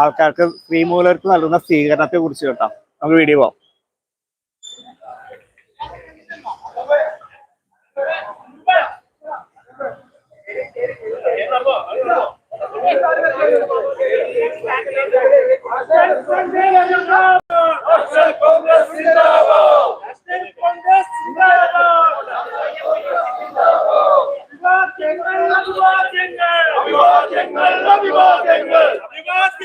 ആൾക്കാർക്ക് സ്ത്രീ നൽകുന്ന സ്വീകരണത്തെ കുറിച്ച് കേട്ടോ. നമുക്ക് വീഡിയോ പോവാം. അഭിവാദ്യങ്ങൾ അഭിവാദ്യങ്ങൾ അഭിവാദ്യങ്ങൾ.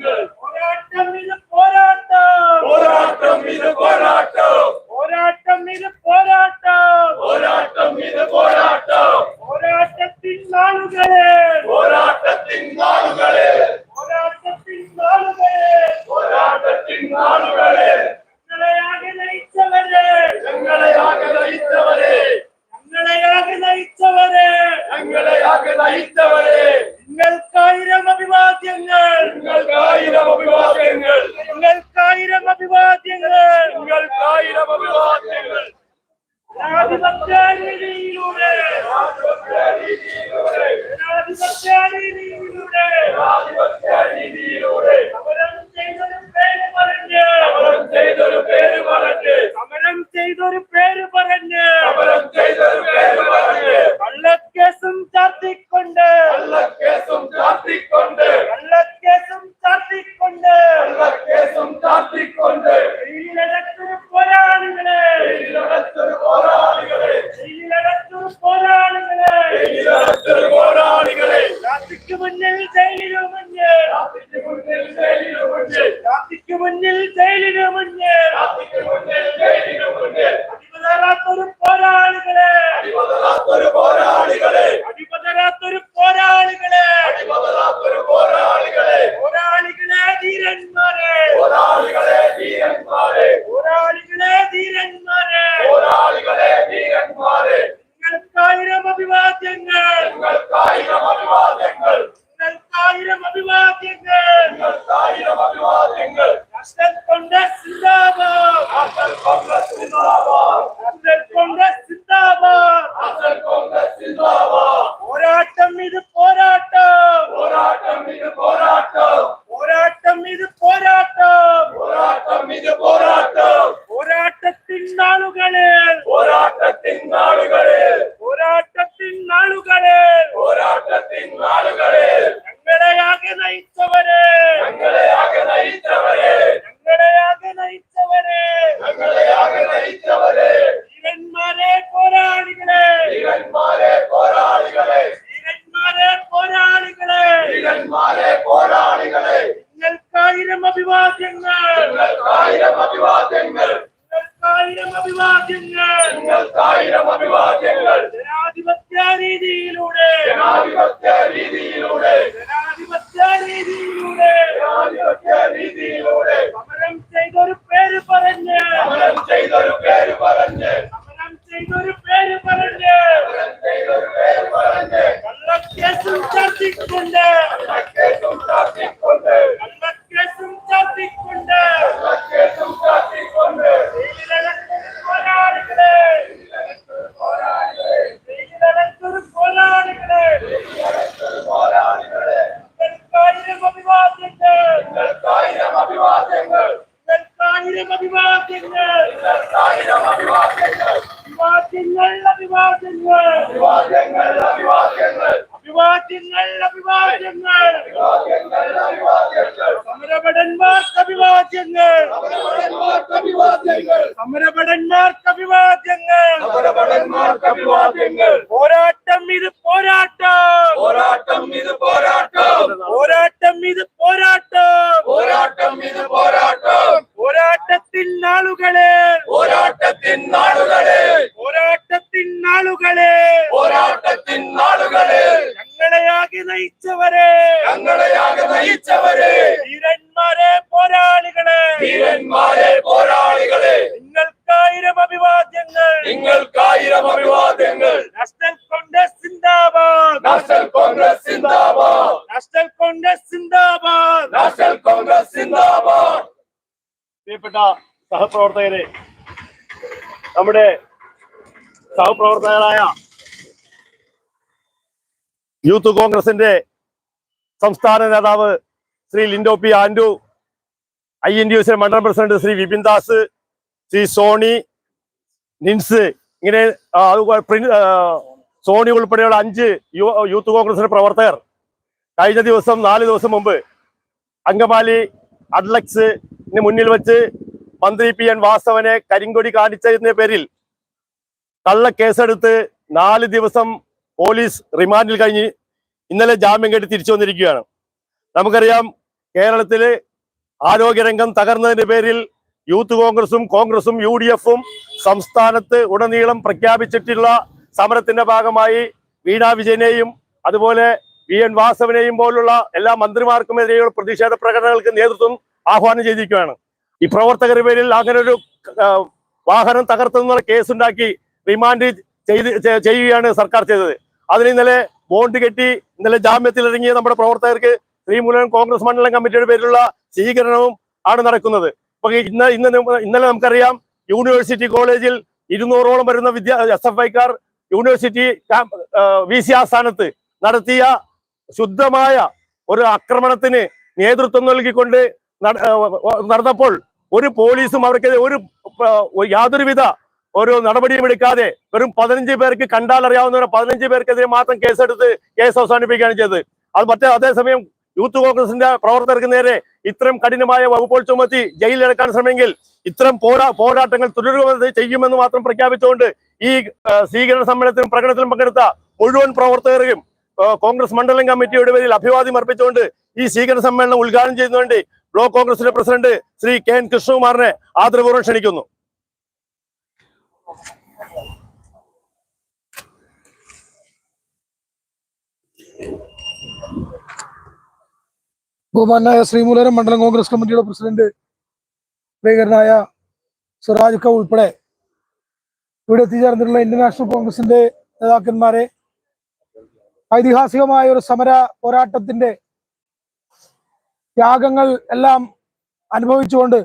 good. next ജനാധിപത്യ രീതിയിലൂടെ. ജനാധിപത്യ രീതിയിലൂടെ. ജനാധിപത്യ രീതിയിലൂടെ. അഭിവാദ്യങ്ങൾ സമരഭടന്മാർക്ക് അഭിവാദ്യങ്ങൾ സമരഭടന്മാർക്ക് അഭിവാദ്യങ്ങൾ പോരാട്ടം ഇത് പോരാട്ടം പോരാട്ടം ഇത് പോരാട്ടം പോരാട്ടം ഇത് പോരാട്ടം പോരാട്ടം ഇത് പോരാട്ടം സഹപ്രവർത്തകരെ നമ്മുടെ സഹപ്രവർത്തകരായ യൂത്ത് കോൺഗ്രസിന്റെ സംസ്ഥാന നേതാവ് Shri Lindo P and I N D യുസിലെ മണ്ഡലം പ്രസിഡന്റ് ശ്രീ വിപിൻ ദാസ് ശ്രീ സോണി നിൻസ് ഇങ്ങനെ സോണി ഉൾപ്പെടെയുള്ള അഞ്ച് യൂത്ത് കോൺഗ്രസിന്റെ പ്രവർത്തകർ കഴിഞ്ഞ ദിവസം നാല് ദിവസം മുമ്പ് അങ്കമാലി അഡ്ലക്സിന് മുന്നിൽ വെച്ച് മന്ത്രി പി എൻ വാസവനെ കരിങ്കൊടി കാണിച്ചതിന്റെ പേരിൽ കള്ളക്കേസെടുത്ത് നാല് ദിവസം പോലീസ് റിമാൻഡിൽ കഴിഞ്ഞ് ഇന്നലെ ജാമ്യം കെട്ടി തിരിച്ചു വന്നിരിക്കുകയാണ്. നമുക്കറിയാം കേരളത്തിൽ ആരോഗ്യരംഗം തകർന്നതിന്റെ പേരിൽ യൂത്ത് കോൺഗ്രസും കോൺഗ്രസും യു ഡി എഫും സംസ്ഥാനത്ത് ഉടനീളം പ്രഖ്യാപിച്ചിട്ടുള്ള സമരത്തിന്റെ ഭാഗമായി വീണ വിജയനെയും അതുപോലെ വി എൻ വാസവനെയും പോലുള്ള എല്ലാ മന്ത്രിമാർക്കുമെതിരെയുള്ള പ്രതിഷേധ പ്രകടനങ്ങൾക്ക് നേതൃത്വം ആഹ്വാനം ചെയ്തിരിക്കുകയാണ്. ഈ പ്രവർത്തകരുടെ പേരിൽ അങ്ങനെ ഒരു വാഹനം തകർത്തെന്നുള്ള കേസുണ്ടാക്കി റിമാൻഡ് ചെയ്ത് ചെയ്യുകയാണ് സർക്കാർ ചെയ്തത്. അതിന് ഇന്നലെ ബോണ്ട് കെട്ടി ഇന്നലെ ജാമ്യത്തിൽ ഇറങ്ങിയ നമ്മുടെ പ്രവർത്തകർക്ക് ശ്രീമൂലം കോൺഗ്രസ് മണ്ഡലം കമ്മിറ്റിയുടെ പേരിലുള്ള സ്വീകരണവും ആണ് നടക്കുന്നത്. അപ്പൊ ഇന്ന് ഇന്ന് ഇന്നലെ നമുക്കറിയാം യൂണിവേഴ്സിറ്റി കോളേജിൽ ഇരുന്നൂറോളം വരുന്ന വിദ്യാ എസ് എഫ് ഐക്കാർ യൂണിവേഴ്സിറ്റി വി സി ആസ്ഥാനത്ത് നടത്തിയ ശുദ്ധമായ ഒരു ആക്രമണത്തിന് നേതൃത്വം നൽകിക്കൊണ്ട് നട- നടന്നപ്പോൾ ഒരു പോലീസും അവർക്കെതിരെ ഒരു യാതൊരുവിധ ഒരു നടപടിയും എടുക്കാതെ വെറും പതിനഞ്ച് പേർക്ക് കണ്ടാൽ അറിയാവുന്നവരെ പതിനഞ്ച് പേർക്കെതിരെ മാത്രം കേസെടുത്ത് കേസ് അവസാനിപ്പിക്കുകയാണ് ചെയ്തത്. അത് മറ്റേ അതേസമയം യൂത്ത് കോൺഗ്രസിന്റെ പ്രവർത്തകർക്ക് നേരെ ഇത്രയും കഠിനമായ വകുപ്പുകൾ ചുമത്തി ജയിലിലടക്കാൻ ശ്രമെങ്കിൽ ഇത്തരം പോരാ പോരാട്ടങ്ങൾ തുടരുക ചെയ്യുമെന്ന് മാത്രം പ്രഖ്യാപിച്ചുകൊണ്ട് ഈ സ്വീകരണ സമ്മേളനത്തിലും പ്രകടനത്തിലും പങ്കെടുത്ത മുഴുവൻ പ്രവർത്തകരെയും കോൺഗ്രസ് മണ്ഡലം കമ്മിറ്റിയുടെ പേരിൽ അഭിവാദ്യം അർപ്പിച്ചുകൊണ്ട് ഈ സ്വീകരണ സമ്മേളനം ഉദ്ഘാടനം ചെയ്യുന്നതുകൊണ്ട് ബ്ലോക്ക് കോൺഗ്രസിന്റെ പ്രസിഡന്റ് ശ്രീ കെ എൻ കൃഷ്ണകുമാറിനെ ആദരപൂർവം ക്ഷണിക്കുന്നു. ബഹുമാനായ ശ്രീമൂലരം മണ്ഡലം കോൺഗ്രസ് കമ്മിറ്റിയുടെ പ്രസിഡന്റ് പ്രിയകരനായ സിറാജ് ഖ ഉൾപ്പെടെ ഇവിടെ എത്തിച്ചേർന്നിട്ടുള്ള ഇന്ത്യൻ നാഷണൽ കോൺഗ്രസിന്റെ നേതാക്കന്മാരെ ഐതിഹാസികമായ ഒരു സമര പോരാട്ടത്തിന്റെ ത്യാഗങ്ങൾ എല്ലാം അനുഭവിച്ചുകൊണ്ട്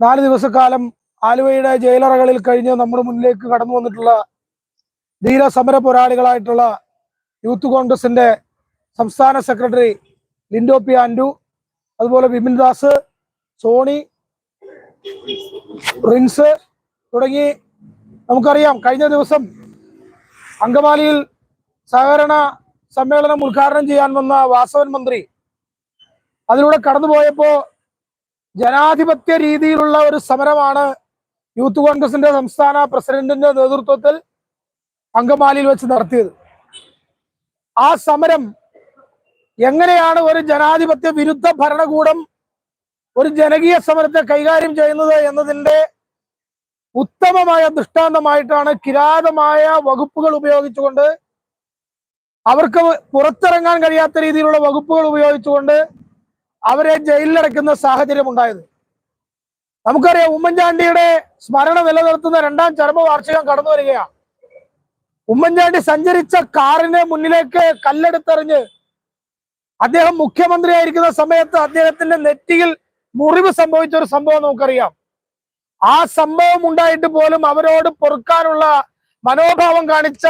നാല് ദിവസക്കാലം ആലുവയുടെ ജയിലറകളിൽ കഴിഞ്ഞ് നമ്മുടെ മുന്നിലേക്ക് കടന്നു വന്നിട്ടുള്ള ധീര സമര പോരാളികളായിട്ടുള്ള യൂത്ത് കോൺഗ്രസിന്റെ സംസ്ഥാന സെക്രട്ടറി ലിൻഡോ പി ആൻഡു അതുപോലെ വിപിൻ ദാസ് സോണി റിൻസ് തുടങ്ങി നമുക്കറിയാം കഴിഞ്ഞ ദിവസം അങ്കമാലിയിൽ സഹകരണ സമ്മേളനം ഉദ്ഘാടനം ചെയ്യാൻ വന്ന വാസവൻ മന്ത്രി അതിലൂടെ കടന്നുപോയപ്പോ ജനാധിപത്യ രീതിയിലുള്ള ഒരു സമരമാണ് യൂത്ത് കോൺഗ്രസിന്റെ സംസ്ഥാന പ്രസിഡന്റിന്റെ നേതൃത്വത്തിൽ അങ്കമാലിയിൽ വെച്ച് നടത്തിയത്. ആ സമരം എങ്ങനെയാണ് ഒരു ജനാധിപത്യ വിരുദ്ധ ഭരണകൂടം ഒരു ജനകീയ സമരത്തെ കൈകാര്യം ചെയ്യുന്നത് എന്നതിന്റെ ഉത്തമമായ ദൃഷ്ടാന്തമായിട്ടാണ് കിരാതമായ വകുപ്പുകൾ ഉപയോഗിച്ചുകൊണ്ട് അവർക്ക് പുറത്തിറങ്ങാൻ കഴിയാത്ത രീതിയിലുള്ള വകുപ്പുകൾ ഉപയോഗിച്ചുകൊണ്ട് അവരെ ജയിലിലടയ്ക്കുന്ന സാഹചര്യം ഉണ്ടായത്. നമുക്കറിയാം ഉമ്മൻചാണ്ടിയുടെ സ്മരണ നിലനിർത്തുന്ന രണ്ടാം ചരമവാർഷികം കടന്നു വരികയാണ്. ഉമ്മൻചാണ്ടി സഞ്ചരിച്ച കാറിന് മുന്നിലേക്ക് കല്ലെടുത്തെറിഞ്ഞ് അദ്ദേഹം മുഖ്യമന്ത്രിയായിരിക്കുന്ന സമയത്ത് അദ്ദേഹത്തിന്റെ നെറ്റിയിൽ മുറിവ് സംഭവിച്ച ഒരു സംഭവം നമുക്കറിയാം. ആ സംഭവം ഉണ്ടായിട്ട് പോലും അവരോട് പൊറുക്കാനുള്ള മനോഭാവം കാണിച്ച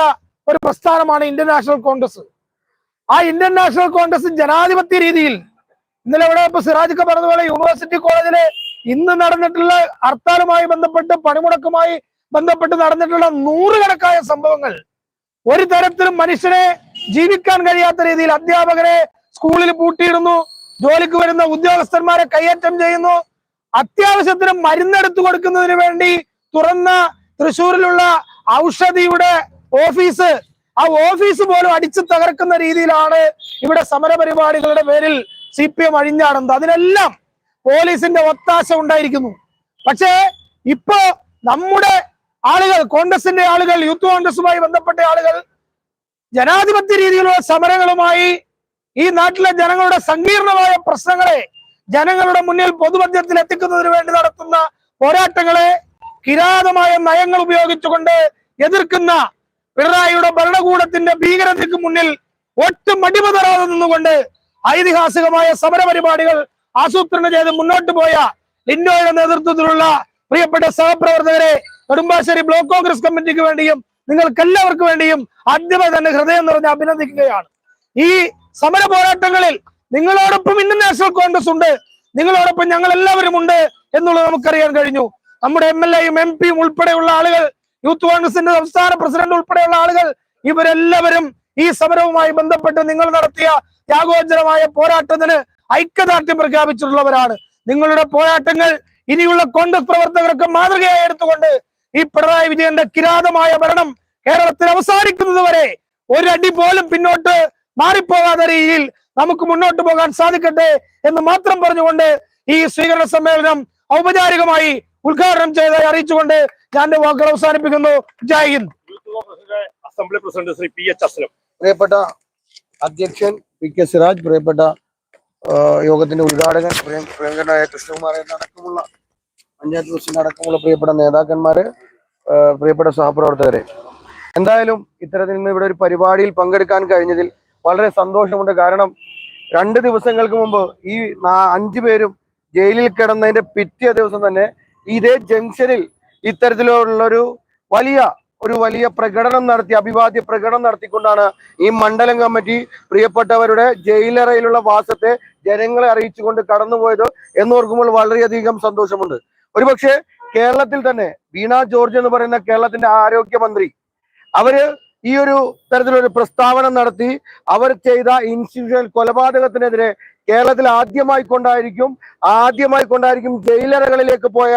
ഒരു പ്രസ്ഥാനമാണ് ഇന്ത്യൻ നാഷണൽ കോൺഗ്രസ്. ആ ഇന്ത്യൻ നാഷണൽ കോൺഗ്രസ് ജനാധിപത്യ രീതിയിൽ ഇന്നലെ ഇവിടെ ഇപ്പൊ സിറാജിക്ക പറഞ്ഞതുപോലെ യൂണിവേഴ്സിറ്റി കോളേജിൽ ഇന്ന് നടന്നിട്ടുള്ള ഹർത്താലുമായി ബന്ധപ്പെട്ട് പണിമുടക്കുമായി ബന്ധപ്പെട്ട് നടന്നിട്ടുള്ള നൂറുകണക്കായ സംഭവങ്ങൾ. ഒരു തരത്തിലും മനുഷ്യനെ ജീവിക്കാൻ കഴിയാത്ത രീതിയിൽ അധ്യാപകരെ സ്കൂളിൽ പൂട്ടിയിടുന്നു ജോലിക്ക് വരുന്ന ഉദ്യോഗസ്ഥന്മാരെ കയ്യേറ്റം ചെയ്യുന്നു അത്യാവശ്യത്തിന് മരുന്നെടുത്തു കൊടുക്കുന്നതിന് വേണ്ടി തുറന്ന തൃശ്ശൂരിലുള്ള ഔഷധിയുടെ ഓഫീസ്. ആ ഓഫീസ് പോലും അടിച്ചു തകർക്കുന്ന രീതിയിലാണ് ഇവിടെ സമരപരിപാടികളുടെ പേരിൽ സി പി എം അഴിഞ്ഞാടുന്നത്. അതിനെല്ലാം പോലീസിന്റെ ഒത്താശ ഉണ്ടായിരിക്കുന്നു. പക്ഷേ ഇപ്പോ നമ്മുടെ ആളുകൾ കോൺഗ്രസിന്റെ ആളുകൾ യൂത്ത് കോൺഗ്രസുമായി ബന്ധപ്പെട്ട ആളുകൾ ജനാധിപത്യ രീതിയിലുള്ള സമരങ്ങളുമായി ഈ നാട്ടിലെ ജനങ്ങളുടെ സങ്കീർണമായ പ്രശ്നങ്ങളെ ജനങ്ങളുടെ മുന്നിൽ പൊതുമധ്യത്തിൽ എത്തിക്കുന്നതിന് വേണ്ടി നടത്തുന്ന പോരാട്ടങ്ങളെ കിരാതമായ നയങ്ങൾ ഉപയോഗിച്ചുകൊണ്ട് എതിർക്കുന്ന പിണറായിയുടെ ഭരണകൂടത്തിന്റെ ഭീകരതയ്ക്ക് മുന്നിൽ ഒട്ടും അടിമതരാതെ നിന്നുകൊണ്ട് ഐതിഹാസികമായ സമരപരിപാടികൾ ആസൂത്രണം ചെയ്ത് മുന്നോട്ട് പോയ ലിൻഡോയുടെ നേതൃത്വത്തിലുള്ള പ്രിയപ്പെട്ട സഹപ്രവർത്തകരെ നെടുമ്പാശ്ശേരി ബ്ലോക്ക് കോൺഗ്രസ് കമ്മിറ്റിക്ക് വേണ്ടിയും നിങ്ങൾക്ക് എല്ലാവർക്കും വേണ്ടിയും ആദ്യമായി തന്നെ ഹൃദയം നിറഞ്ഞ് അഭിനന്ദിക്കുകയാണ്. ഈ സമര പോരാട്ടങ്ങളിൽ നിങ്ങളോടൊപ്പം ഇന്ത്യൻ നാഷണൽ കോൺഗ്രസ് ഉണ്ട് നിങ്ങളോടൊപ്പം ഞങ്ങൾ എല്ലാവരും ഉണ്ട് എന്നുള്ളത് നമുക്കറിയാൻ കഴിഞ്ഞു. നമ്മുടെ എം എൽ എയും എം പിയും ഉൾപ്പെടെയുള്ള ആളുകൾ യൂത്ത് കോൺഗ്രസിന്റെ സംസ്ഥാന പ്രസിഡന്റ് ഉൾപ്പെടെയുള്ള ആളുകൾ ഇവരെല്ലാവരും ഈ സമരവുമായി ബന്ധപ്പെട്ട് നിങ്ങൾ നടത്തിയ ത്യാഗോജ്ജലമായ പോരാട്ടത്തിന് ഐക്യദാർഢ്യം പ്രഖ്യാപിച്ചിട്ടുള്ളവരാണ്. നിങ്ങളുടെ പോരാട്ടങ്ങൾ ഇനിയുള്ള കോൺഗ്രസ് പ്രവർത്തകർക്ക് മാതൃകയായി എടുത്തുകൊണ്ട് ഈ പിണറായി വിജയന്റെ കിരാതമായ ഭരണം കേരളത്തിൽ അവസാനിക്കുന്നത് വരെ ഒരടി പോലും പിന്നോട്ട് മാറിപ്പോകാത്ത രീതിയിൽ നമുക്ക് മുന്നോട്ട് പോകാൻ സാധിക്കട്ടെ എന്ന് മാത്രം പറഞ്ഞുകൊണ്ട് ഈ സ്വീകരണ സമ്മേളനം ഔപചാരികമായി ഉദ്ഘാടനം ചെയ്തതായി അറിയിച്ചുകൊണ്ട് ഞാൻ വാക്കുകൾ അവസാനിപ്പിക്കുന്നു. Jai Hind. Assembly president Shri P H Aslam. പ്രിയപ്പെട്ട അധ്യക്ഷൻ പി കെ സിറാജ് പ്രിയപ്പെട്ട യോഗത്തിന്റെ ഉദ്ഘാടകൻ പ്രിയ- പ്രിയങ്കരനായ കൃഷ്ണകുമാർ അടക്കമുള്ള പഞ്ചായത്ത് പ്രസിഡന്റ് അടക്കമുള്ള പ്രിയപ്പെട്ട നേതാക്കന്മാര് പ്രിയപ്പെട്ട സഹപ്രവർത്തകരെ. എന്തായാലും ഇത്തരത്തിൽ നിന്ന് ഇവിടെ ഒരു പരിപാടിയിൽ പങ്കെടുക്കാൻ കഴിഞ്ഞതിൽ വളരെ സന്തോഷമുണ്ട്. കാരണം രണ്ട് ദിവസങ്ങൾക്ക് മുമ്പ് ഈ അഞ്ചു പേരും ജയിലിൽ കിടന്നതിന്റെ പിറ്റേ ദിവസം തന്നെ ഇതേ ജംഗ്ഷനിൽ ഇത്തരത്തിലുള്ളൊരു വലിയ ഒരു വലിയ പ്രകടനം നടത്തി അഭിവാദ്യ പ്രകടനം നടത്തിക്കൊണ്ടാണ് ഈ മണ്ഡലം കമ്മിറ്റി പ്രിയപ്പെട്ടവരുടെ ജയിലറയിലുള്ള വാസത്തെ ജനങ്ങളെ അറിയിച്ചുകൊണ്ട് കടന്നുപോയത് എന്നോർക്കുമ്പോൾ വളരെയധികം സന്തോഷമുണ്ട്. ഒരുപക്ഷെ കേരളത്തിൽ തന്നെ വീണ ജോർജ് എന്ന് പറയുന്ന കേരളത്തിന്റെ ആരോഗ്യമന്ത്രി അവർ ഈ ഒരു തരത്തിലൊരു പ്രസ്താവന നടത്തി അവർ ചെയ്ത ഇൻസ്റ്റിറ്റ്യൂഷണൽ കൊലപാതകത്തിനെതിരെ കേരളത്തിൽ ആദ്യമായി കൊണ്ടായിരിക്കും ആദ്യമായി കൊണ്ടായിരിക്കും ജയിലറകളിലേക്ക് പോയ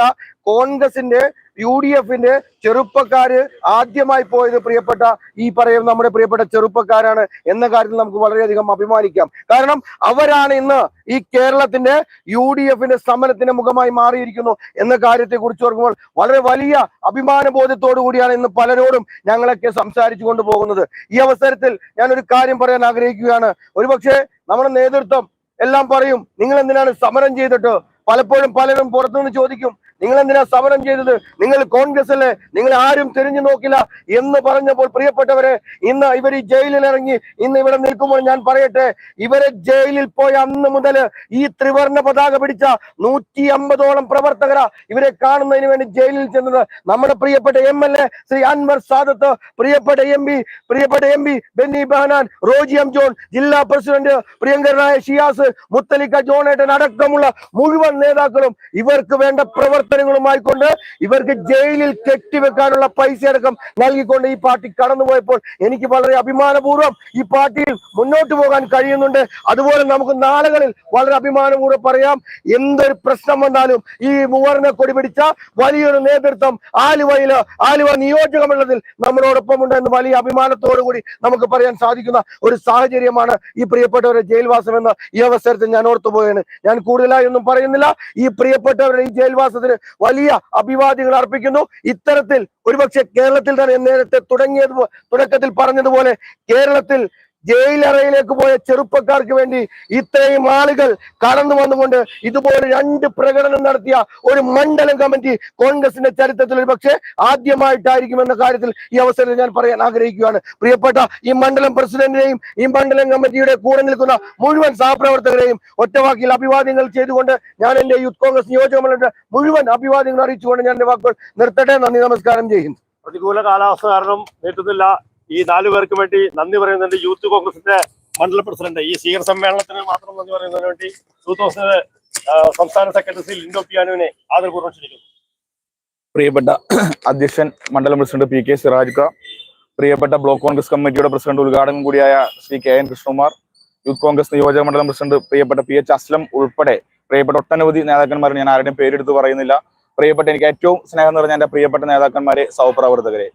കോൺഗ്രസിന്റെ യു ഡി എഫിന്റെ ചെറുപ്പക്കാര് ആദ്യമായി പോയത് പ്രിയപ്പെട്ട ഈ പറയുന്ന നമ്മുടെ പ്രിയപ്പെട്ട ചെറുപ്പക്കാരാണ് എന്ന കാര്യത്തിൽ നമുക്ക് വളരെയധികം അഭിമാനിക്കാം. കാരണം അവരാണ് ഇന്ന് ഈ കേരളത്തിന്റെ യു ഡി എഫിന്റെ സമരത്തിന്റെ മുഖമായി മാറിയിരിക്കുന്നു എന്ന കാര്യത്തെ കുറിച്ച് ഓർക്കുമ്പോൾ വളരെ വലിയ അഭിമാന ബോധത്തോടു കൂടിയാണ് ഇന്ന് പലരോടും ഞങ്ങളൊക്കെ സംസാരിച്ചു കൊണ്ടുപോകുന്നത്. ഈ അവസരത്തിൽ ഞാൻ ഒരു കാര്യം പറയാൻ ആഗ്രഹിക്കുകയാണ്. ഒരുപക്ഷെ നമ്മുടെ നേതൃത്വം എല്ലാം പറയും. നിങ്ങൾ എന്തിനാണ് സമരം ചെയ്തിട്ട് പലപ്പോഴും പലരും പുറത്തുനിന്ന് ചോദിക്കും നിങ്ങൾ എന്തിനാ സമരം ചെയ്തത്? നിങ്ങൾ കോൺഗ്രസ് അല്ലേ? നിങ്ങൾ ആരും തിരിഞ്ഞു നോക്കില്ല? എന്ന് പറഞ്ഞപ്പോൾ പ്രിയപ്പെട്ടവരെ ഇന്ന് ഇവർ ഈ ജയിലിൽ ഇറങ്ങി ഇന്ന് ഇവിടെ നിൽക്കുമ്പോൾ ഞാൻ പറയട്ടെ ഇവരെ ജയിലിൽ പോയ അന്ന് മുതൽ ഈ ത്രിവർണ പതാക പിടിച്ച നൂറ്റി അമ്പതോളം പ്രവർത്തകരാ ഇവരെ കാണുന്നതിന് വേണ്ടി ജയിലിൽ ചെന്നത്. നമ്മുടെ പ്രിയപ്പെട്ട M L A Shri Anvar Sadath പ്രിയപ്പെട്ട എം പി പ്രിയപ്പെട്ട M P Benny Behanan Roji M John ജില്ലാ പ്രസിഡന്റ് പ്രിയങ്കരനായ ഷിയാസ് മുത്തലിക്ക ജോണേട്ടൻ അടക്കമുള്ള മുഴുവൻ നേതാക്കളും ഇവർക്ക് വേണ്ട പ്രവർത്തനങ്ങളുമായി കൊണ്ട് ഇവർക്ക് ജയിലിൽ കെട്ടിവെക്കാനുള്ള പൈസ അടക്കം നൽകിക്കൊണ്ട് ഈ പാർട്ടി കടന്നുപോയപ്പോൾ എനിക്ക് വളരെ അഭിമാനപൂർവം ഈ പാർട്ടിയിൽ മുന്നോട്ട് പോകാൻ കഴിയുന്നുണ്ട്. അതുപോലെ നമുക്ക് നാളുകളിൽ വളരെ അഭിമാനപൂർവം പറയാം എന്തൊരു പ്രശ്നം വന്നാലും ഈ മൂവറിനെ കൊടി പിടിച്ച വലിയൊരു നേതൃത്വം ആലുവയിൽ ആലുവ നിയോജക മണ്ഡലത്തിൽ നമ്മളോടൊപ്പം ഉണ്ട് എന്ന് വലിയ അഭിമാനത്തോടുകൂടി നമുക്ക് പറയാൻ സാധിക്കുന്ന ഒരു സാഹചര്യമാണ് ഈ പ്രിയപ്പെട്ടവരുടെ ജയിൽവാസം എന്ന ഈ അവസരത്തിൽ ഞാൻ ഓർത്തുപോയാണ് ഞാൻ കൂടുതലായി ഒന്നും പറയുന്നില്ല. മാത്രമല്ല ഈ പ്രിയപ്പെട്ടവരുടെ ഈ ജയിൽവാസത്തിന് വലിയ അഭിവാദ്യങ്ങൾ അർപ്പിക്കുന്നു. ഇത്തരത്തിൽ ഒരുപക്ഷെ കേരളത്തിൽ തന്നെ നേരത്തെ തുടങ്ങിയത് തുടക്കത്തിൽ പറഞ്ഞതുപോലെ കേരളത്തിൽ ജയിലറയിലേക്ക് പോയ ചെറുപ്പക്കാർക്ക് വേണ്ടി ഇത്രയും ആളുകൾ കടന്നു വന്നുകൊണ്ട് ഇതുപോലെ രണ്ട് പ്രകടനം നടത്തിയ ഒരു മണ്ഡലം കമ്മിറ്റി കോൺഗ്രസിന്റെ ചരിത്രത്തിൽ ഒരു പക്ഷേ ആദ്യമായിട്ടായിരിക്കും എന്ന കാര്യത്തിൽ ഈ അവസരത്തിൽ ഞാൻ പറയാൻ ആഗ്രഹിക്കുകയാണ്. പ്രിയപ്പെട്ട ഈ മണ്ഡലം പ്രസിഡന്റിനെയും ഈ മണ്ഡലം കമ്മിറ്റിയുടെ കൂടെ നിൽക്കുന്ന മുഴുവൻ സഹപ്രവർത്തകരെയും ഒറ്റവാക്കിൽ അഭിവാദ്യങ്ങൾ ചെയ്തുകൊണ്ട് ഞാൻ എന്റെ യൂത്ത് കോൺഗ്രസ് നിയോജക മണ്ഡലത്തിന്റെ മുഴുവൻ അഭിവാദ്യങ്ങൾ അറിയിച്ചുകൊണ്ട് ഞാൻ എന്റെ വാക്കുകൾ നിർത്തട്ടെ. നന്ദി നമസ്കാരം. ചെയ്യുന്നു പ്രതികൂല കാലാവസ്ഥ കാരണം നീട്ടുന്നില്ല. ഈ നാലു പേർക്ക് വേണ്ടി നന്ദി പറയുന്നുണ്ട്. യൂത്ത് കോൺഗ്രസിന്റെ മണ്ഡല പ്രസിഡന്റ്. ഈ സ്വീകരണ സമ്മേളനത്തിന് മാത്രം നന്ദി പറയുന്നതിന് വേണ്ടി യൂത്ത് കോൺഗ്രസ് സംസ്ഥാന സെക്രട്ടറി ലിൻഡോ പിയാനുവിനെ ആദരപൂർവം ക്ഷണിക്കുന്നു. പ്രിയപ്പെട്ട അധ്യക്ഷൻ മണ്ഡലം president P K Siraj Khan പ്രിയപ്പെട്ട ബ്ലോക്ക് കോൺഗ്രസ് കമ്മിറ്റിയുടെ പ്രസിഡന്റ് ഉദ്ഘാടകൻ കൂടിയായ Shri K N Krishnakumar youth Congress നിയോജക മണ്ഡലം പ്രസിഡന്റ് പ്രിയപ്പെട്ട പി എച്ച് അസ്ലം ഉൾപ്പെടെ പ്രിയപ്പെട്ട ഒട്ടനവധി നേതാക്കന്മാർ ഞാൻ ആരുടെയും പേരെടുത്ത് പറയുന്നില്ല. പ്രിയപ്പെട്ട എനിക്ക് ഏറ്റവും സ്നേഹം നിറഞ്ഞ എന്റെ പ്രിയപ്പെട്ട നേതാക്കന്മാരെ സഹപ്രവർത്തകരെ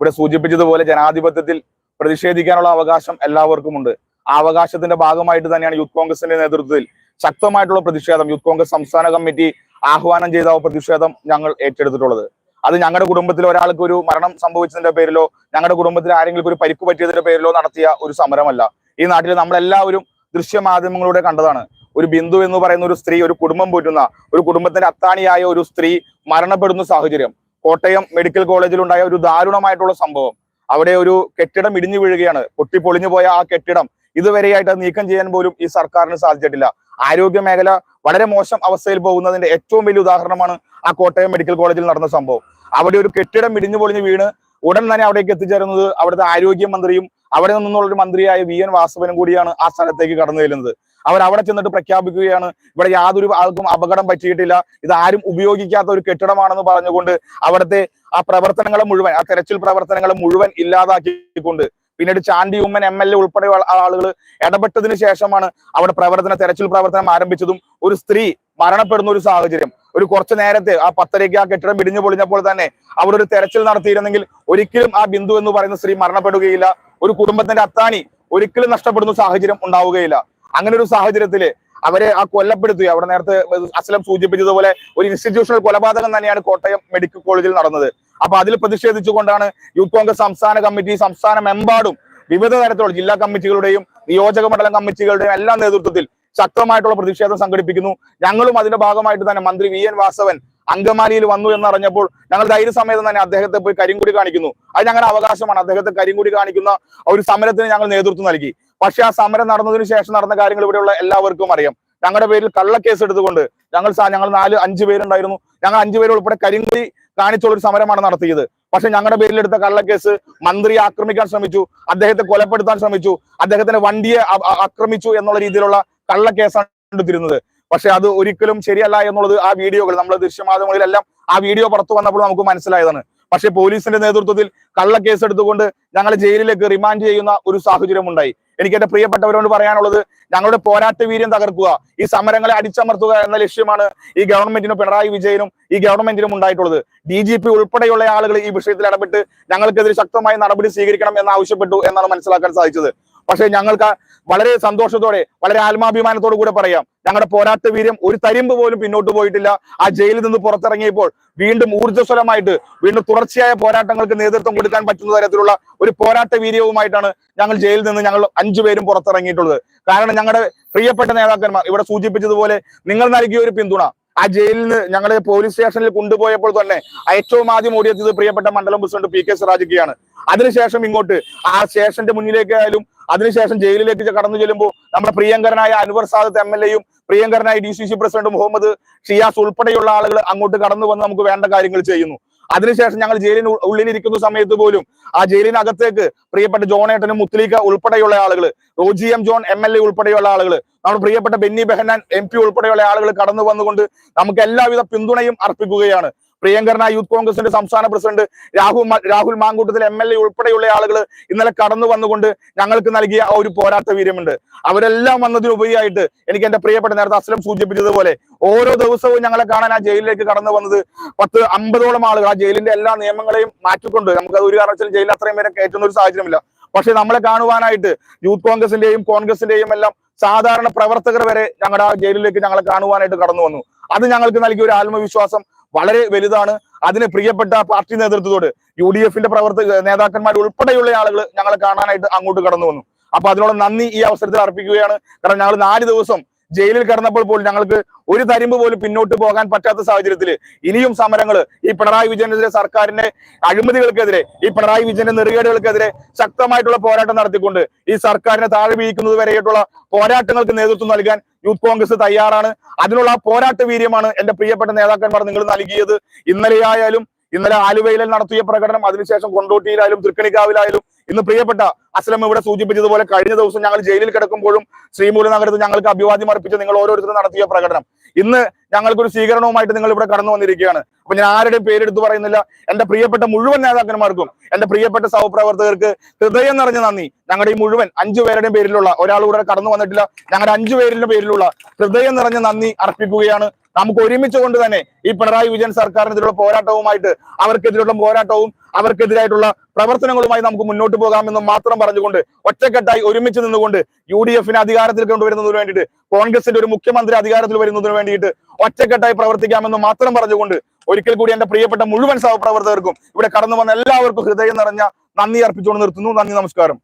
ഇവിടെ സൂചിപ്പിച്ചതുപോലെ ജനാധിപത്യത്തിൽ പ്രതിഷേധിക്കാനുള്ള അവകാശം എല്ലാവർക്കും ഉണ്ട് ആ അവകാശത്തിന്റെ ഭാഗമായിട്ട് തന്നെയാണ് യൂത്ത് കോൺഗ്രസിന്റെ നേതൃത്വത്തിൽ ശക്തമായിട്ടുള്ള പ്രതിഷേധം യൂത്ത് കോൺഗ്രസ് സംസ്ഥാന കമ്മിറ്റി ആഹ്വാനം ചെയ്ത പ്രതിഷേധം ഞങ്ങൾ ഏറ്റെടുത്തിട്ടുള്ളത്. അത് ഞങ്ങളുടെ കുടുംബത്തിൽ ഒരാൾക്ക് ഒരു മരണം സംഭവിച്ചതിന്റെ പേരിലോ ഞങ്ങളുടെ കുടുംബത്തിൽ ആരെങ്കിലും ഒരു പരിക്ക് പറ്റിയതിന്റെ പേരിലോ നടത്തിയ ഒരു സമരമല്ല. ഈ നാട്ടിൽ നമ്മളെല്ലാവരും ദൃശ്യമാധ്യമങ്ങളിലൂടെ കണ്ടതാണ്. ഒരു ബിന്ദു എന്ന് പറയുന്ന ഒരു സ്ത്രീ ഒരു കുടുംബം പോറ്റുന്ന ഒരു കുടുംബത്തിന്റെ അത്താണിയായ ഒരു സ്ത്രീ മരണപ്പെടുന്ന സാഹചര്യം. കോട്ടയം മെഡിക്കൽ കോളേജിൽ ഉണ്ടായ ഒരു ദാരുണമായിട്ടുള്ള സംഭവം. അവിടെ ഒരു കെട്ടിടം ഇടിഞ്ഞു വീഴുകയാണ്. പൊട്ടി പൊളിഞ്ഞു പോയ ആ കെട്ടിടം ഇതുവരെയായിട്ട് നീക്കം ചെയ്യാൻ പോലും ഈ സർക്കാരിന് സാധിച്ചിട്ടില്ല. ആരോഗ്യ മേഖല വളരെ മോശം അവസ്ഥയിൽ പോകുന്നതിന്റെ ഏറ്റവും വലിയ ഉദാഹരണമാണ് ആ കോട്ടയം മെഡിക്കൽ കോളേജിൽ നടന്ന സംഭവം. അവിടെ ഒരു കെട്ടിടം ഇടിഞ്ഞു പൊളിഞ്ഞു വീണ് ഉടൻ തന്നെ അവിടേക്ക് എത്തിച്ചേരുന്നത് അവിടുത്തെ ആരോഗ്യമന്ത്രിയും അവിടെ നിന്നുള്ള ഒരു മന്ത്രിയായ വി എൻ വാസവനും കൂടിയാണ് ആ സ്ഥലത്തേക്ക് കടന്നു ചെല്ലുന്നത്. അവർ അവിടെ ചെന്നിട്ട് പ്രഖ്യാപിക്കുകയാണ്. ഇവിടെ യാതൊരു ആൾക്കും അപകടം പറ്റിയിട്ടില്ല. ഇത് ആരും ഉപയോഗിക്കാത്ത ഒരു കെട്ടിടമാണെന്ന് പറഞ്ഞുകൊണ്ട് അവിടുത്തെ ആ പ്രവർത്തനങ്ങളെ മുഴുവൻ ആ തെരച്ചിൽ പ്രവർത്തനങ്ങളെ മുഴുവൻ ഇല്ലാതാക്കിക്കൊണ്ട് പിന്നീട് Chandy Oommen M L A ഉൾപ്പെടെയുള്ള ആളുകൾ ഇടപെട്ടതിന് ശേഷമാണ് അവിടെ പ്രവർത്തന തെരച്ചിൽ പ്രവർത്തനം ആരംഭിച്ചതും ഒരു സ്ത്രീ മരണപ്പെടുന്ന ഒരു സാഹചര്യം. ഒരു കുറച്ചു നേരത്തെ ആ പത്തരയ്ക്ക് ആ കെട്ടിടം ഇടിഞ്ഞു പൊളിഞ്ഞപ്പോൾ തന്നെ അവിടെ ഒരു തെരച്ചിൽ നടത്തിയിരുന്നെങ്കിൽ ഒരിക്കലും ആ ബിന്ദു എന്ന് പറയുന്ന സ്ത്രീ മരണപ്പെടുകയില്ല. ഒരു കുടുംബത്തിന്റെ അത്താണി ഒരിക്കലും നഷ്ടപ്പെടുന്ന സാഹചര്യം ഉണ്ടാവുകയില്ല. അങ്ങനെ ഒരു സാഹചര്യത്തിൽ അവരെ ആ കൊല്ലപ്പെടുത്തുക. അവിടെ നേരത്തെ അസ്ലം സൂചിപ്പിച്ചതുപോലെ ഒരു ഇൻസ്റ്റിറ്റ്യൂഷണൽ കൊലപാതകം തന്നെയാണ് കോട്ടയം മെഡിക്കൽ കോളേജിൽ നടന്നത്. അപ്പൊ അതിൽ പ്രതിഷേധിച്ചുകൊണ്ടാണ് യൂത്ത് കോൺഗ്രസ് സംസ്ഥാന കമ്മിറ്റി സംസ്ഥാനമെമ്പാടും വിവിധ തരത്തിലുള്ള ജില്ലാ കമ്മിറ്റികളുടെയും നിയോജക മണ്ഡലം കമ്മിറ്റികളുടെയും എല്ലാ നേതൃത്വത്തിൽ ശക്തമായിട്ടുള്ള പ്രതിഷേധം സംഘടിപ്പിക്കുന്നു. ഞങ്ങളും അതിന്റെ ഭാഗമായിട്ട് തന്നെ മന്ത്രി വി. എൻ. വാസവൻ അങ്കമാലിയിൽ വന്നു എന്നറിഞ്ഞപ്പോൾ ഞങ്ങൾ ധൈര്യസമേതം തന്നെ അദ്ദേഹത്തെ പോയി കരിങ്കുടി കാണിക്കുന്നു. അത് ഞങ്ങളുടെ അവകാശമാണ്. അദ്ദേഹത്തെ കരിങ്കുടി കാണിക്കുന്ന ഒരു സമരത്തിന് ഞങ്ങൾ നേതൃത്വം നൽകി. പക്ഷെ ആ സമരം നടന്നതിന് ശേഷം നടന്ന കാര്യങ്ങൾ ഇവിടെയുള്ള എല്ലാവർക്കും അറിയാം. ഞങ്ങളുടെ പേരിൽ കള്ളക്കേസ് എടുത്തുകൊണ്ട് ഞങ്ങൾ ഞങ്ങൾ നാല് അഞ്ചു പേരുണ്ടായിരുന്നു. ഞങ്ങൾ അഞ്ചു പേര് ഉൾപ്പെടെ കരിങ്കുടി കാണിച്ചുള്ള ഒരു സമരമാണ് നടത്തിയത്. പക്ഷെ ഞങ്ങളുടെ പേരിൽ എടുത്ത കള്ളക്കേസ് മന്ത്രിയെ ആക്രമിക്കാൻ ശ്രമിച്ചു അദ്ദേഹത്തെ കൊലപ്പെടുത്താൻ ശ്രമിച്ചു അദ്ദേഹത്തിന്റെ വണ്ടിയെ ആക്രമിച്ചു എന്നുള്ള രീതിയിലുള്ള കള്ളക്കേസാണ് എടുത്തിരുന്നത്. പക്ഷെ അത് ഒരിക്കലും ശരിയല്ല എന്നുള്ളത് ആ വീഡിയോകൾ നമ്മൾ ദൃശ്യമാധ്യമങ്ങളിലെല്ലാം ആ വീഡിയോ പുറത്തു വന്നപ്പോൾ നമുക്ക് മനസ്സിലായതാണ്. പക്ഷെ പോലീസിന്റെ നേതൃത്വത്തിൽ കള്ളക്കേസ് എടുത്തുകൊണ്ട് ഞങ്ങളെ ജയിലിലേക്ക് റിമാൻഡ് ചെയ്യുന്ന ഒരു സാഹചര്യം ഉണ്ടായി. എനിക്ക് എന്റെ പ്രിയപ്പെട്ടവരോട് പറയാനുള്ളത് ഞങ്ങളുടെ പോരാട്ട വീര്യം തകർക്കുക. ഈ സമരങ്ങളെ അടിച്ചമർത്തുക എന്ന ലക്ഷ്യമാണ് ഈ ഗവൺമെന്റിനും പിണറായി വിജയനും ഈ ഗവൺമെന്റിനും ഉണ്ടായിട്ടുള്ളത്. ഡി ജി പി ഉൾപ്പെടെയുള്ള ആളുകൾ ഈ വിഷയത്തിൽ ഇടപെട്ട് ഞങ്ങൾക്കെതിരെ ശക്തമായ നടപടി സ്വീകരിക്കണം എന്ന് ആവശ്യപ്പെട്ടു എന്നാണ് മനസ്സിലാക്കാൻ സാധിച്ചത്. പക്ഷേ ഞങ്ങൾക്ക് വളരെ സന്തോഷത്തോടെ വളരെ ആത്മാഭിമാനത്തോടു കൂടെ പറയാം. ഞങ്ങളുടെ പോരാട്ട വീര്യം ഒരു തരിമ്പ് പോലും പിന്നോട്ട് പോയിട്ടില്ല. ആ ജയിലിൽ നിന്ന് പുറത്തിറങ്ങിയപ്പോൾ വീണ്ടും ഊർജസ്വലമായിട്ട് വീണ്ടും തുടർച്ചയായ പോരാട്ടങ്ങൾക്ക് നേതൃത്വം കൊടുക്കാൻ പറ്റുന്ന തരത്തിലുള്ള ഒരു പോരാട്ട വീര്യവുമായിട്ടാണ് ഞങ്ങൾ ജയിലിൽ നിന്ന് ഞങ്ങൾ അഞ്ചുപേരും പുറത്തിറങ്ങിയിട്ടുള്ളത്. കാരണം ഞങ്ങളുടെ പ്രിയപ്പെട്ട നേതാക്കന്മാർ ഇവിടെ സൂചിപ്പിച്ചതുപോലെ നിങ്ങൾ നൽകിയ ഒരു പിന്തുണ ആ ജയിലിൽ നിന്ന് ഞങ്ങളെ പോലീസ് സ്റ്റേഷനിൽ കൊണ്ടുപോയപ്പോൾ തന്നെ ഏറ്റവും ആദ്യം ഓടിയെത്തിയത് പ്രിയപ്പെട്ട മണ്ഡലം പ്രസിഡന്റ് പി കെ സിറാജിക്കയാണ്. അതിനുശേഷം ഇങ്ങോട്ട് ആ സ്റ്റേഷന്റെ മുന്നിലേക്ക് ആയാലും അതിനുശേഷം ജയിലിലേക്ക് കടന്നു ചെല്ലുമ്പോൾ നമ്മുടെ പ്രിയങ്കരനായ അൻവർ സാദത്ത് എം എൽ എയും പ്രിയങ്കരനായ D C C president Muhammad Shiyas ഉൾപ്പെടെയുള്ള ആളുകൾ അങ്ങോട്ട് കടന്നു വന്ന് നമുക്ക് വേണ്ട കാര്യങ്ങൾ ചെയ്യുന്നു. അതിനുശേഷം ഞങ്ങൾ ജയിലിന് ഉള്ളിലിരിക്കുന്ന സമയത്ത് പോലും ആ ജയിലിനകത്തേക്ക് പ്രിയപ്പെട്ട ജോണേട്ടനും മുത്തലീക്ക ഉൾപ്പെടെയുള്ള ആളുകൾ Roji M John M L A ഉൾപ്പെടെയുള്ള ആളുകൾ നമ്മുടെ പ്രിയപ്പെട്ട ബെന്നി ബെഹനാൻ എം പി ഉൾപ്പെടെയുള്ള ആളുകൾ കടന്നു വന്നുകൊണ്ട് നമുക്ക് എല്ലാവിധ പിന്തുണയും അർപ്പിക്കുകയാണ്. പ്രിയങ്കരനായ യൂത്ത് കോൺഗ്രസിന്റെ സംസ്ഥാന president Rahul Rahul Mamkootathil M L A ഉൾപ്പെടെയുള്ള ആളുകൾ ഇന്നലെ കടന്നു വന്നുകൊണ്ട് ഞങ്ങൾക്ക് നൽകിയ ആ ഒരു പോരാട്ട വീര്യമുണ്ട്. അവരെല്ലാം വന്നതിനുപരിയായിട്ട് എനിക്ക് എന്റെ പ്രിയപ്പെട്ട നേരത്തെ അസ്ലം സൂചിപ്പിച്ചതുപോലെ ഓരോ ദിവസവും ഞങ്ങളെ കാണാൻ ആ ജയിലിലേക്ക് കടന്നു വന്നത് പത്ത് അമ്പതോളം ആളുകൾ. ആ ജയിലിന്റെ എല്ലാ നിയമങ്ങളെയും മാറ്റിക്കൊണ്ട് നമുക്ക് ഒരു കാരണവശാലും ജയിലിൽ അത്രയും പേരെ കയറ്റുന്ന ഒരു സാഹചര്യമില്ല. പക്ഷെ നമ്മളെ കാണുവാനായിട്ട് യൂത്ത് കോൺഗ്രസിന്റെയും കോൺഗ്രസിന്റെയും എല്ലാം സാധാരണ പ്രവർത്തകർ വരെ ഞങ്ങളുടെ ആ ജയിലിലേക്ക് ഞങ്ങളെ കാണുവാനായിട്ട് കടന്നു വന്നു. അത് ഞങ്ങൾക്ക് നൽകിയ ഒരു ആത്മവിശ്വാസം വളരെ വലുതാണ്. അതിന് പ്രിയപ്പെട്ട പാർട്ടി നേതൃത്വത്തോട് യു ഡി എഫിന്റെ പ്രവർത്തക നേതാക്കന്മാർ ഉൾപ്പെടെയുള്ള ആളുകൾ ഞങ്ങളെ കാണാനായിട്ട് അങ്ങോട്ട് കടന്നു വന്നു. അപ്പൊ അതിനോട് നന്ദി ഈ അവസരത്തിൽ അർപ്പിക്കുകയാണ്. കാരണം ഞങ്ങൾ നാല് ദിവസം ജയിലിൽ കിടന്നപ്പോൾ പോലും ഞങ്ങൾക്ക് ഒരു തരിമ്പ് പോലും പിന്നോട്ട് പോകാൻ പറ്റാത്ത സാഹചര്യത്തിൽ ഇനിയും സമരങ്ങൾ ഈ പിണറായി വിജയനെതിരെ സർക്കാരിന്റെ അഴിമതികൾക്കെതിരെ ഈ പിണറായി വിജയന്റെ നെറുകേടുകൾക്കെതിരെ ശക്തമായിട്ടുള്ള പോരാട്ടം നടത്തിക്കൊണ്ട് ഈ സർക്കാരിനെ താഴെ വീഴിക്കുന്നത് വരെയായിട്ടുള്ള പോരാട്ടങ്ങൾക്ക് നേതൃത്വം നൽകാൻ യൂത്ത് കോൺഗ്രസ് തയ്യാറാണ്. അതിനുള്ള പോരാട്ട വീര്യമാണ് എന്റെ പ്രിയപ്പെട്ട നേതാക്കന്മാർ നിങ്ങൾ നൽകിയത്. ഇന്നലെയായാലും ഇന്നലെ ആലുവയിൽ നടത്തിയ പ്രകടനം അതിനുശേഷം കൊണ്ടോട്ടിയിലായാലും തൃക്കണിക്കാവിലായാലും ഇന്ന് പ്രിയപ്പെട്ട അസ്ലം ഇവിടെ സൂചിപ്പിച്ചതുപോലെ കഴിഞ്ഞ ദിവസം ഞങ്ങൾ ജയിലിൽ കിടക്കുമ്പോഴും ശ്രീമൂലനഗരത്ത് ഞങ്ങൾക്ക് അഭിവാദ്യം അർപ്പിച്ച് നിങ്ങൾ ഓരോരുത്തരും നടത്തിയ പ്രകടനം. ഇന്ന് ഞങ്ങൾക്കൊരു സ്വീകരണവുമായിട്ട് നിങ്ങൾ ഇവിടെ കടന്നു വന്നിരിക്കുകയാണ്. അപ്പൊ ഞാൻ ആരുടെയും പേരെടുത്ത് പറയുന്നില്ല. എന്റെ പ്രിയപ്പെട്ട മുഴുവൻ നേതാക്കന്മാർക്കും എന്റെ പ്രിയപ്പെട്ട സഹപ്രവർത്തകർക്ക് ഹൃദയം നിറഞ്ഞ നന്ദി. ഞങ്ങളുടെ ഈ മുഴുവൻ അഞ്ചു പേരുടെയും പേരിലുള്ള ഒരാൾ കൂടെ കടന്നു വന്നിട്ടില്ല. ഞങ്ങളുടെ അഞ്ചു പേരിന്റെ പേരിലുള്ള ഹൃദയം നിറഞ്ഞ നന്ദി അർപ്പിക്കുകയാണ്. നമുക്ക് ഒരുമിച്ച് കൊണ്ട് തന്നെ ഈ പിണറായി വിജയൻ സർക്കാരിനെതിരെയുള്ള പോരാട്ടവുമായിട്ട് അവർക്കെതിരെയുള്ള പോരാട്ടവും അവർക്കെതിരായിട്ടുള്ള പ്രവർത്തനങ്ങളുമായി നമുക്ക് മുന്നോട്ട് പോകാമെന്ന് മാത്രം പറഞ്ഞുകൊണ്ട് ഒറ്റക്കെട്ടായി ഒരുമിച്ച് നിന്നുകൊണ്ട് യു ഡി എഫിനെ അധികാരത്തിൽ കൊണ്ടുവരുന്നതിന് വേണ്ടിയിട്ട് കോൺഗ്രസിന്റെ ഒരു മുഖ്യമന്ത്രി അധികാരത്തിൽ വരുന്നതിന് വേണ്ടിയിട്ട് ഒറ്റക്കെട്ടായി പ്രവർത്തിക്കാമെന്ന് മാത്രം പറഞ്ഞുകൊണ്ട് ഒരിക്കൽ കൂടി എന്റെ പ്രിയപ്പെട്ട മുഴുവൻ സഹപ്രവർത്തകർക്കും ഇവിടെ കടന്നു വന്ന എല്ലാവർക്കും ഹൃദയം നിറഞ്ഞ നന്ദി അർപ്പിച്ചുകൊണ്ട് നിർത്തുന്നു. നന്ദി നമസ്കാരം.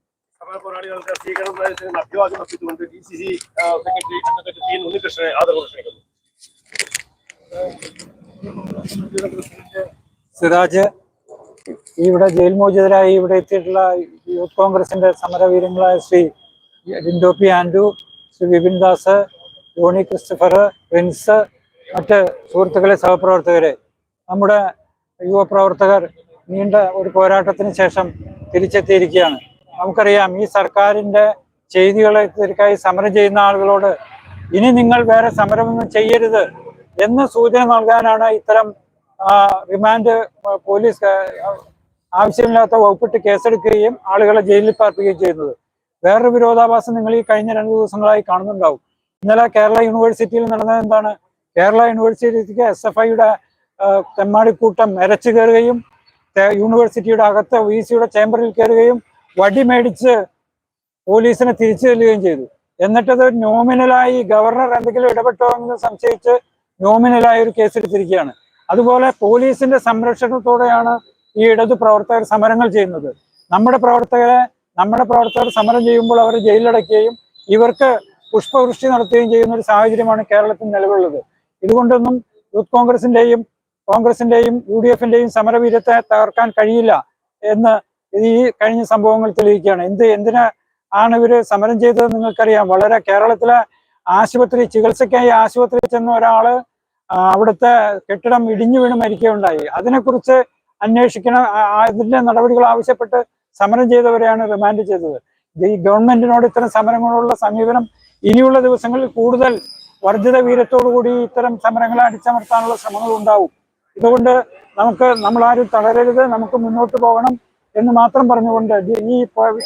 പോരാളികൾക്ക് സ്വീകരണം അഭിവാദ്യം അർപ്പിച്ചുകൊണ്ട് D C C secretary advocate T N ഉണ്ണികൃഷ്ണനെ ആദരവ് ക്ഷണിക്കുന്നു. സിറാജ് ഇവിടെ ജയിൽ മോചിതരായി ഇവിടെ എത്തിയിട്ടുള്ള യൂത്ത് കോൺഗ്രസിന്റെ സമരവീരങ്ങളായ ശ്രീ ഡിൻഡോപി ആൻഡു ശ്രീ വിപിൻ ദാസ് ജോണി ക്രിസ്റ്റഫർ പ്രിൻസ് മറ്റ് സുഹൃത്തുക്കളെ സഹപ്രവർത്തകരെ. നമ്മുടെ യുവപ്രവർത്തകർ നീണ്ട ഒരു പോരാട്ടത്തിന് ശേഷം തിരിച്ചെത്തിയിരിക്കുകയാണ്. നമുക്കറിയാം ഈ സർക്കാരിന്റെ ചെയ്തികൾക്കായി സമരം ചെയ്യുന്ന ആളുകളോട് ഇനി നിങ്ങൾ വേറെ സമരമൊന്നും ചെയ്യരുത് എന്ന് സൂചന നൽകാനാണ് ഇത്തരം റിമാൻഡ് പോലീസ് ആവശ്യമില്ലാത്ത വകുപ്പിട്ട് കേസെടുക്കുകയും ആളുകളെ ജയിലിൽ പാർപ്പിക്കുകയും ചെയ്യുന്നത്. വേറൊരു വിരോധാഭാസം നിങ്ങൾ ഈ കഴിഞ്ഞ രണ്ട് ദിവസങ്ങളായി കാണുന്നുണ്ടാവും. ഇന്നലെ കേരള യൂണിവേഴ്സിറ്റിയിൽ നടന്നത് എന്താണ്? കേരള യൂണിവേഴ്സിറ്റിക്ക് എസ് എഫ് ഐയുടെ തെമ്മാടിക്കൂട്ടം എരച്ചു കയറുകയും യൂണിവേഴ്സിറ്റിയുടെ അകത്ത് വി സിയുടെ ചേംബറിൽ കയറുകയും വടി മേടിച്ച് പോലീസിനെ തിരിച്ചു ചെല്ലുകയും ചെയ്തു. എന്നിട്ടത് നോമിനലായി ഗവർണർ എന്തെങ്കിലും ഇടപെട്ടോ എന്ന് സംശയിച്ച് നോമിനലായ ഒരു കേസെടുത്തിരിക്കുകയാണ്. അതുപോലെ പോലീസിന്റെ സംരക്ഷണത്തോടെയാണ് ഈ ഇടതു പ്രവർത്തകർ സമരങ്ങൾ ചെയ്യുന്നത്. നമ്മുടെ പ്രവർത്തകരെ നമ്മുടെ പ്രവർത്തകർ സമരം ചെയ്യുമ്പോൾ അവർ ജയിലിലടയ്ക്കുകയും ഇവർക്ക് പുഷ്പവൃഷ്ടി നടത്തുകയും ചെയ്യുന്ന ഒരു സാഹചര്യമാണ് കേരളത്തിൽ നിലവിലുള്ളത്. ഇതുകൊണ്ടൊന്നും യൂത്ത് കോൺഗ്രസിന്റെയും കോൺഗ്രസിന്റെയും യു ഡി എഫിന്റെയും സമരവീര്യത്തെ തകർക്കാൻ കഴിയില്ല എന്ന് ഈ കഴിഞ്ഞ സംഭവങ്ങൾ തെളിയിക്കുകയാണ്. എന്ത് എന്തിനാ ആണ് ഇവർ സമരം ചെയ്തത് നിങ്ങൾക്കറിയാം. വളരെ കേരളത്തിലെ ആശുപത്രി ചികിത്സയ്ക്കായി ആശുപത്രിയിൽ ചെന്ന ഒരാൾ അവിടുത്തെ കെട്ടിടം ഇടിഞ്ഞു വീണ് മരിക്കുകയുണ്ടായി. അതിനെക്കുറിച്ച് അന്വേഷിക്കണം. ആ നടപടികൾ ആവശ്യപ്പെട്ട് സമരം ചെയ്തവരെയാണ് റിമാൻഡ് ചെയ്തത്. ഈ ഗവൺമെന്റിനോട് ഇത്തരം സമരങ്ങളോടുള്ള സമീപനം ഇനിയുള്ള ദിവസങ്ങളിൽ കൂടുതൽ വർദ്ധിത വീരത്തോടുകൂടി ഇത്തരം സമരങ്ങളെ അടിച്ചമർത്താനുള്ള ശ്രമങ്ങൾ ഉണ്ടാവും. ഇതുകൊണ്ട് നമുക്ക് നമ്മൾ ആരും തളരരുത്. നമുക്ക് മുന്നോട്ട് പോകണം എന്ന് മാത്രം പറഞ്ഞുകൊണ്ട് ഈ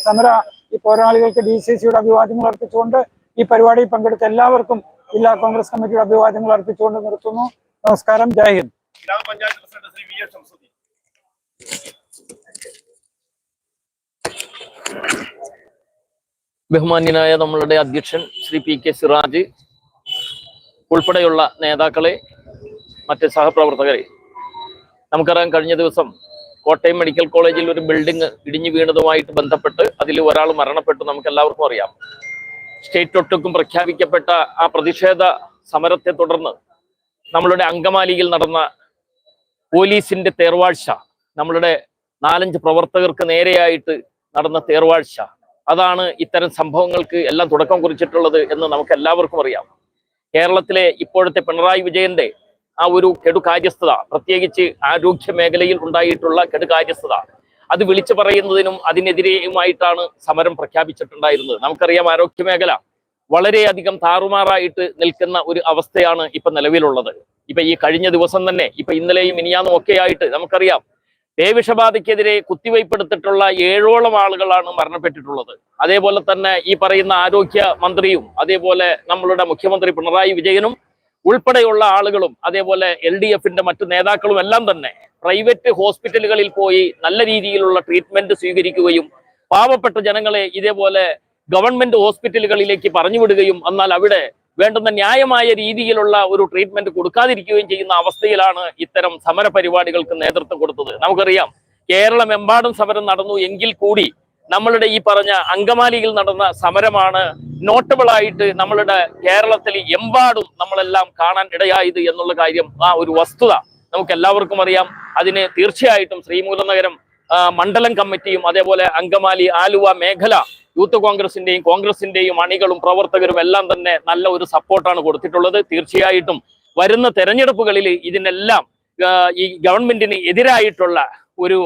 സമര ഈ പോരാളികൾക്ക് ഡി സി സിയുടെ അഭിവാദ്യങ്ങൾ അർപ്പിച്ചുകൊണ്ട് ഈ പരിപാടിയിൽ പങ്കെടുത്ത എല്ലാവർക്കും ജില്ലാ കോൺഗ്രസ് കമ്മിറ്റിയുടെ അഭിവാദ്യങ്ങൾ അർപ്പിച്ചുകൊണ്ട് നിർത്തുന്നു. നമസ്കാരം. Jai Hind. Gram panchayat president Shri V S Shamsuddin ബഹുമാന്യനായ നമ്മളുടെ അധ്യക്ഷൻ ശ്രീ പി കെ സിറാജ് ഉൾപ്പെടെയുള്ള നേതാക്കളെ മറ്റ് സഹപ്രവർത്തകരെ. നമുക്കറിയാം കഴിഞ്ഞ ദിവസം കോട്ടയം മെഡിക്കൽ കോളേജിൽ ഒരു ബിൽഡിംഗ് ഇടിഞ്ഞു വീണതുമായിട്ട് ബന്ധപ്പെട്ട് അതിൽ ഒരാൾ മരണപ്പെട്ടു. നമുക്ക് എല്ലാവർക്കും അറിയാം. സ്റ്റേറ്റ് ഒട്ടുക്കും പ്രഖ്യാപിക്കപ്പെട്ട ആ പ്രതിഷേധ സമരത്തെ തുടർന്ന് നമ്മളുടെ അങ്കമാലിയിൽ നടന്ന പോലീസിന്റെ തേർവാഴ്ച നമ്മളുടെ നാലഞ്ച് പ്രവർത്തകർക്ക് നേരെയായിട്ട് നടന്ന തേർവാഴ്ച അതാണ് ഇത്തരം സംഭവങ്ങൾക്ക് എല്ലാം തുടക്കം കുറിച്ചിട്ടുള്ളത് എന്ന് നമുക്ക് എല്ലാവർക്കും അറിയാം. കേരളത്തിലെ ഇപ്പോഴത്തെ പിണറായി വിജയന്റെ ആ ഒരു കെടുകാര്യസ്ഥത പ്രത്യേകിച്ച് ആരോഗ്യ മേഖലയിൽ ഉണ്ടായിട്ടുള്ള കെടുകാര്യസ്ഥത അത് വിളിച്ചു പറയുന്നതിനും അതിനെതിരെയുമായിട്ടാണ് സമരം പ്രഖ്യാപിച്ചിട്ടുണ്ടായിരുന്നത്. നമുക്കറിയാം ആരോഗ്യ മേഖല വളരെയധികം താറുമാറായിട്ട് നിൽക്കുന്ന ഒരു അവസ്ഥയാണ് ഇപ്പൊ നിലവിലുള്ളത്. ഇപ്പൊ ഈ കഴിഞ്ഞ ദിവസം തന്നെ ഇപ്പൊ ഇന്നലെയും ഇനിയാന്നും ഒക്കെ ആയിട്ട് നമുക്കറിയാം പേവിഷബാധയ്ക്കെതിരെ കുത്തിവയ്പ്പെടുത്തിട്ടുള്ള ഏഴോളം ആളുകളാണ് മരണപ്പെട്ടിട്ടുള്ളത്. അതേപോലെ തന്നെ ഈ പറയുന്ന ആരോഗ്യ മന്ത്രിയും അതേപോലെ നമ്മളുടെ മുഖ്യമന്ത്രി പിണറായി വിജയനും ഉൾപ്പെടെയുള്ള ആളുകളും അതേപോലെ എൽ ഡി എഫിന്റെ മറ്റു നേതാക്കളും എല്ലാം തന്നെ പ്രൈവറ്റ് ഹോസ്പിറ്റലുകളിൽ പോയി നല്ല രീതിയിലുള്ള ട്രീറ്റ്മെന്റ് സ്വീകരിക്കുകയും പാവപ്പെട്ട ജനങ്ങളെ ഇതേപോലെ ഗവൺമെന്റ് ഹോസ്പിറ്റലുകളിലേക്ക് പറഞ്ഞുവിടുകയും എന്നാൽ അവിടെ വേണ്ടുന്ന ന്യായമായ രീതിയിലുള്ള ഒരു ട്രീറ്റ്മെന്റ് കൊടുക്കാതിരിക്കുകയും ചെയ്യുന്ന അവസ്ഥയിലാണ് ഇത്തരം സമര പരിപാടികൾക്ക് നേതൃത്വം കൊടുത്തത്. നമുക്കറിയാം കേരളമെമ്പാടും സമരം നടന്നു എങ്കിൽ കൂടി നമ്മളുടെ ഈ പറഞ്ഞ അങ്കമാലിയിൽ നടന്ന സമരമാണ് നോട്ടബിൾ ആയിട്ട് നമ്മളുടെ കേരളത്തിൽ എമ്പാടും നമ്മളെല്ലാം കാണാൻ ഇടയായത് എന്നുള്ള കാര്യം ആ ഒരു വസ്തുത. നമുക്ക് എല്ലാവർക്കും അറിയാം. അതിന് തീർച്ചയായിട്ടും ശ്രീമൂലനഗരം മണ്ഡലം കമ്മിറ്റിയും അതേപോലെ അങ്കമാലി ആലുവ മേഖല യൂത്ത് കോൺഗ്രസിന്റെയും കോൺഗ്രസിന്റെയും അണികളും പ്രവർത്തകരും എല്ലാം തന്നെ നല്ല ഒരു സപ്പോർട്ടാണ് കൊടുത്തിട്ടുള്ളത്. തീർച്ചയായിട്ടും വരുന്ന തെരഞ്ഞെടുപ്പുകളിൽ ഇതിനെല്ലാം ഈ ഗവൺമെന്റിന് എതിരായിട്ടുള്ള ഒരു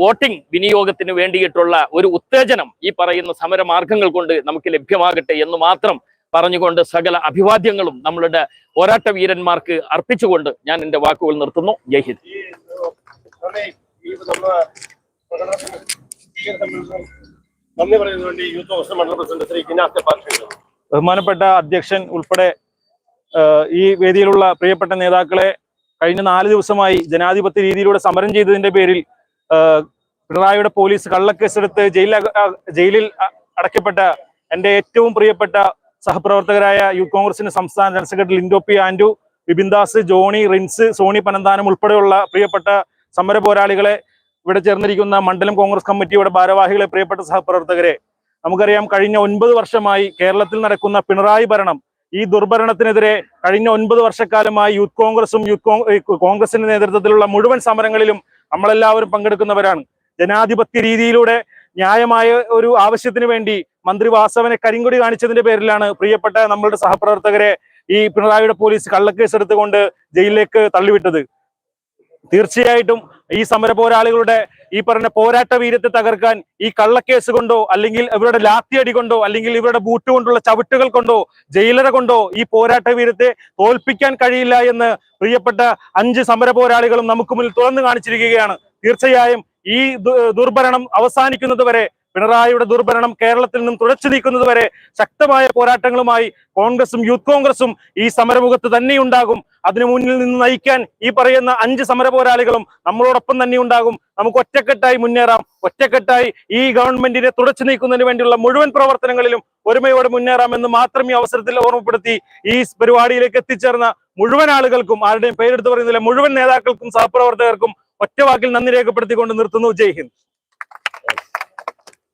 വോട്ടിംഗ് വിനിയോഗത്തിന് വേണ്ടിയിട്ടുള്ള ഒരു ഉത്തേജനം ഈ പറയുന്ന സമരമാർഗങ്ങൾ കൊണ്ട് നമുക്ക് ലഭ്യമാകട്ടെ എന്ന് മാത്രം പറഞ്ഞുകൊണ്ട് സകല അഭിവാദ്യങ്ങളും നമ്മളുടെ പോരാട്ട വീരന്മാർക്ക് അർപ്പിച്ചുകൊണ്ട് ഞാൻ എന്റെ വാക്കുകൾ നിർത്തുന്നു. ജയ് ഹിന്ദ്. നന്ദി യൂത്ത് കോൺഗ്രസ് മണ്ഡലം പ്രസിഡന്റ് ശ്രീ കിനാസ് ബഹുമാനപ്പെട്ട അധ്യക്ഷൻ ഉൾപ്പെടെ ഈ വേദിയിലുള്ള പ്രിയപ്പെട്ട നേതാക്കളെ കഴിഞ്ഞ നാല് ദിവസമായി ജനാധിപത്യ രീതിയിലൂടെ സമരം ചെയ്തതിന്റെ പേരിൽ പിണറായിയുടെ പോലീസ് കള്ളക്കേസെടുത്ത് ജയിലിൽ ജയിലിൽ അടയ്ക്കപ്പെട്ട എന്റെ ഏറ്റവും പ്രിയപ്പെട്ട സഹപ്രവർത്തകരായ യൂത്ത് കോൺഗ്രസിന്റെ സംസ്ഥാന general secretary Lindo P and Vipindas Johny Rins Soni Panantanam ഉൾപ്പെടെയുള്ള പ്രിയപ്പെട്ട സമര പോരാളികളെ ഇവിടെ ചേർന്നിരിക്കുന്ന മണ്ഡലം കോൺഗ്രസ് കമ്മിറ്റിയുടെ ഭാരവാഹികളെ പ്രിയപ്പെട്ട സഹപ്രവർത്തകരെ നമുക്കറിയാം കഴിഞ്ഞ ഒൻപത് വർഷമായി കേരളത്തിൽ നടക്കുന്ന പിണറായി ഭരണം ഈ ദുർഭരണത്തിനെതിരെ കഴിഞ്ഞ ഒൻപത് വർഷക്കാലമായി യൂത്ത് കോൺഗ്രസും യൂത്ത് കോൺഗ്രസിന്റെ നേതൃത്വത്തിലുള്ള മുഴുവൻ സമരങ്ങളിലും നമ്മളെല്ലാവരും പങ്കെടുക്കുന്നവരാണ്. ജനാധിപത്യ രീതിയിലൂടെ ന്യായമായ ഒരു ആവശ്യത്തിന് വേണ്ടി മന്ത്രി വാസവനെ കരിങ്കൊടി കാണിച്ചതിന്റെ പേരിലാണ് പ്രിയപ്പെട്ട നമ്മളുടെ സഹപ്രവർത്തകരെ ഈ പിണറായിയുടെ പോലീസ് കള്ളക്കേസ് എടുത്തുകൊണ്ട് ജയിലിലേക്ക് തള്ളിവിട്ടത്. തീർച്ചയായിട്ടും ഈ സമര പോരാളികളുടെ ഈ പറഞ്ഞ പോരാട്ട വീരത്തെ തകർക്കാൻ ഈ കള്ളക്കേസ് കൊണ്ടോ അല്ലെങ്കിൽ ഇവരുടെ ലാത്തിയടി കൊണ്ടോ അല്ലെങ്കിൽ ഇവരുടെ ബൂട്ട് കൊണ്ടുള്ള ചവിട്ടുകൾ കൊണ്ടോ ജയിലറ കൊണ്ടോ ഈ പോരാട്ട വീരത്തെ തോൽപ്പിക്കാൻ കഴിയില്ല എന്ന് പ്രിയപ്പെട്ട അഞ്ച് സമര പോരാളികളും നമുക്ക് മുന്നിൽ തുറന്നു കാണിച്ചിരിക്കുകയാണ്. തീർച്ചയായും ഈ ദുർഭരണം അവസാനിക്കുന്നത് വരെ പിണറായിയുടെ ദുർഭരണം കേരളത്തിൽ നിന്നും തുടച്ചു നീക്കുന്നത് വരെ ശക്തമായ പോരാട്ടങ്ങളുമായി കോൺഗ്രസും യൂത്ത് കോൺഗ്രസും ഈ സമരമുഖത്ത് തന്നെയുണ്ടാകും. അതിനു മുന്നിൽ നിന്ന് നയിക്കാൻ ഈ പറയുന്ന അഞ്ച് സമര പോരാളികളും നമ്മളോടൊപ്പം തന്നെ ഉണ്ടാകും നമുക്ക് ഒറ്റക്കെട്ടായി മുന്നേറാം. ഒറ്റക്കെട്ടായി ഈ ഗവൺമെന്റിനെ തുടച്ചു നീക്കുന്നതിന് വേണ്ടിയുള്ള മുഴുവൻ പ്രവർത്തനങ്ങളിലും ഒരുമയോടെ മുന്നേറാം എന്ന് മാത്രം ഈ അവസരത്തിൽ ഓർമ്മപ്പെടുത്തി ഈ പരിപാടിയിലേക്ക് എത്തിച്ചേർന്ന മുഴുവൻ ആളുകൾക്കും ആരുടെയും പേരെടുത്ത് പറയുന്നില്ല മുഴുവൻ നേതാക്കൾക്കും സഹപ്രവർത്തകർക്കും ഒറ്റവാക്കിൽ നന്ദി രേഖപ്പെടുത്തിക്കൊണ്ട് നിർത്തുന്നു. ജയ് ഹിന്ദ്.